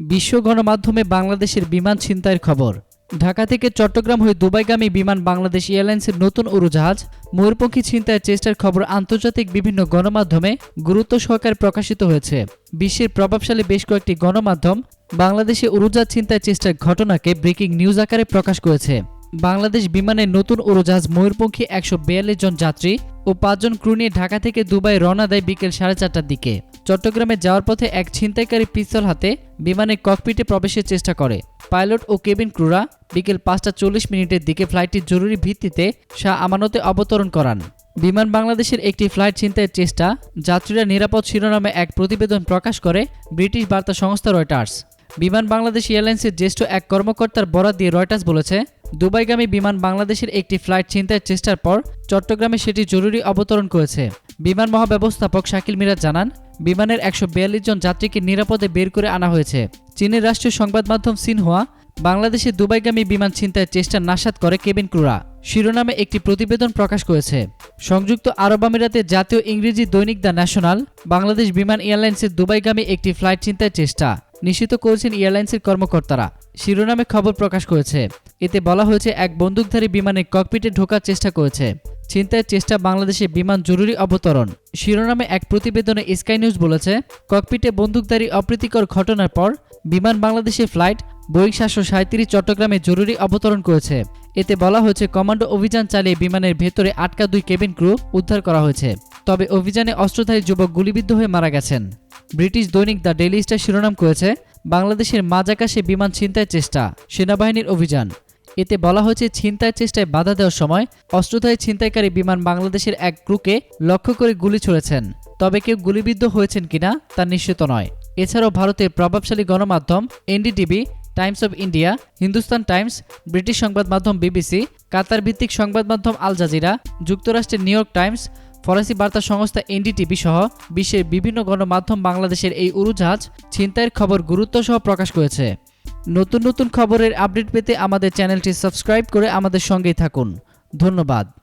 বিশ্ব গণমাধ্যমে বাংলাদেশের বিমান ছিনতাইয়ের খবর। ঢাকা থেকে চট্টগ্রাম হয়ে দুবাইগামী বিমান বাংলাদেশ এয়ারলাইন্সের নতুন উড়োজাহাজ, ময়ূরপঙ্খী ছিনতাইয়ের চেষ্টার খবর আন্তর্জাতিক বিভিন্ন গণমাধ্যমে গুরুত্ব সহকারে প্রকাশিত হয়েছে। বিশ্বের প্রভাবশালী বেশ কয়েকটি গণমাধ্যম বাংলাদেশে উড়োজাহাজ ছিনতাইয়ের চেষ্টার ঘটনাকে ব্রেকিং নিউজ আকারে প্রকাশ করেছে। বাংলাদেশ বিমানের নতুন উড়োজাহাজ ময়ূরপঙ্খী একশো বিয়াল্লিশ জন যাত্রী ও পাঁচজন ক্রু নিয়ে ঢাকা থেকে দুবাই রওনা দেয় বিকেল সাড়ে চারটার দিকে। চট্টগ্রামে যাওয়ার পথে এক ছিনতাইকারী পিস্তল হাতে বিমানের ককপিটে প্রবেশের চেষ্টা করে। পাইলট ও কেবিন ক্রুরা বিকেল পাঁচটা চল্লিশ মিনিটের দিকে ফ্লাইটটি জরুরি ভিত্তিতে শাহ আমানতে অবতরণ করান। বিমান বাংলাদেশের একটি ফ্লাইট ছিনতাইয়ের চেষ্টা যাত্রীরা নিরাপদ শিরোনামে এক প্রতিবেদন প্রকাশ করে ব্রিটিশ বার্তা সংস্থা রয়টার্স। বিমান বাংলাদেশ এয়ারলাইন্সের জ্যেষ্ঠ এক কর্মকর্তার বরাত দিয়ে রয়টার্স বলেছে, দুবাইগামী বিমান বাংলাদেশের একটি ফ্লাইট ছিনতাইয়ের চেষ্টার পর চট্টগ্রামে সেটি জরুরি অবতরণ করেছে। বিমান মহাব্যবস্থাপক শাকিল মিরাজ জানান, বিমানের একশো বিয়াল্লিশ জন যাত্রীকে নিরাপদে বের করে আনা হয়েছে। চীনের রাষ্ট্রীয় সংবাদ মাধ্যম সিনহোয়া বাংলাদেশে দুবাইগামী বিমান ছিনতাইয়ের চেষ্টা নাসাত করে কেবিন ক্রুরা। শিরোনামে একটি প্রতিবেদন প্রকাশ করেছে। সংযুক্ত আরব আমিরাতের জাতীয় ইংরেজি দৈনিক দ্য ন্যাশনাল, বাংলাদেশ বিমান এয়ারলাইন্সের দুবাইগামী একটি ফ্লাইট ছিনতাইয়ের চেষ্টা নিশ্চিত করেছেন এয়ারলাইন্সের কর্মকর্তারা। শিরোনামে খবর প্রকাশ করেছে। এতে বলা হয়েছে, এক বন্দুকধারী বিমানে ককপিটে ঢোকার চেষ্টা করেছে। ছিনতাইয়ের চেষ্টা বাংলাদেশে বিমান জরুরি অবতরণ। শিরোনামে এক প্রতিবেদনে স্কাই নিউজ বলেছে, ককপিটে বন্দুকধারী অপ্রীতিকর ঘটনার পর বিমান বাংলাদেশের ফ্লাইট বোয়িং সাতশো সাঁত্রিশ চট্টগ্রামে জরুরি অবতরণ করেছে। এতে বলা হয়েছে, কমান্ডো অভিযান চালিয়ে বিমানের ভেতরে আটকা দুই কেবিন ক্রু উদ্ধার করা হয়েছে। তবে অভিযানে অস্ত্রধারী যুবক গুলিবিদ্ধ হয়ে মারা গেছেন। ব্রিটিশ দৈনিক দ্য ডেইলি স্টার শিরোনাম করেছে, বাংলাদেশের মাঝাকাশে বিমান ছিনতাইয়ের চেষ্টা, সেনাবাহিনীর অভিযান। এতে বলা হয়েছে ছিনতাই চেষ্টায় বাধা দেওয়ার সময় অস্ত্রধারী ছিনতাইকারী বিমান বাংলাদেশের এক ক্রুকে লক্ষ্য করে গুলি ছুড়েছেন। তবে কেউ গুলিবিদ্ধ হয়েছেন কিনা তা নিশ্চিত নয়। এছাড়াও ভারতের প্রভাবশালী গণমাধ্যম NDTV, Times of India, Hindustan Times, British সংবাদ মাধ্যম বিবিসি, কাতার ভিত্তিক সংবাদ মাধ্যম আল জাজিরা, যুক্তরাষ্ট্রের নিউ ইয়র্ক টাইমস ফরাসি বার্তা সংস্থা এনডিটিভি সহ বিশ্বের বিভিন্ন গণমাধ্যম বাংলাদেশের এই উড়োজাহাজ ছিনতাইয়ের খবর গুরুত্ব সহ প্রকাশ করেছে। নতুন নতুন খবরের আপডেট পেতে আমাদের চ্যানেলটি সাবস্ক্রাইব করে আমাদের সঙ্গেই থাকুন। ধন্যবাদ।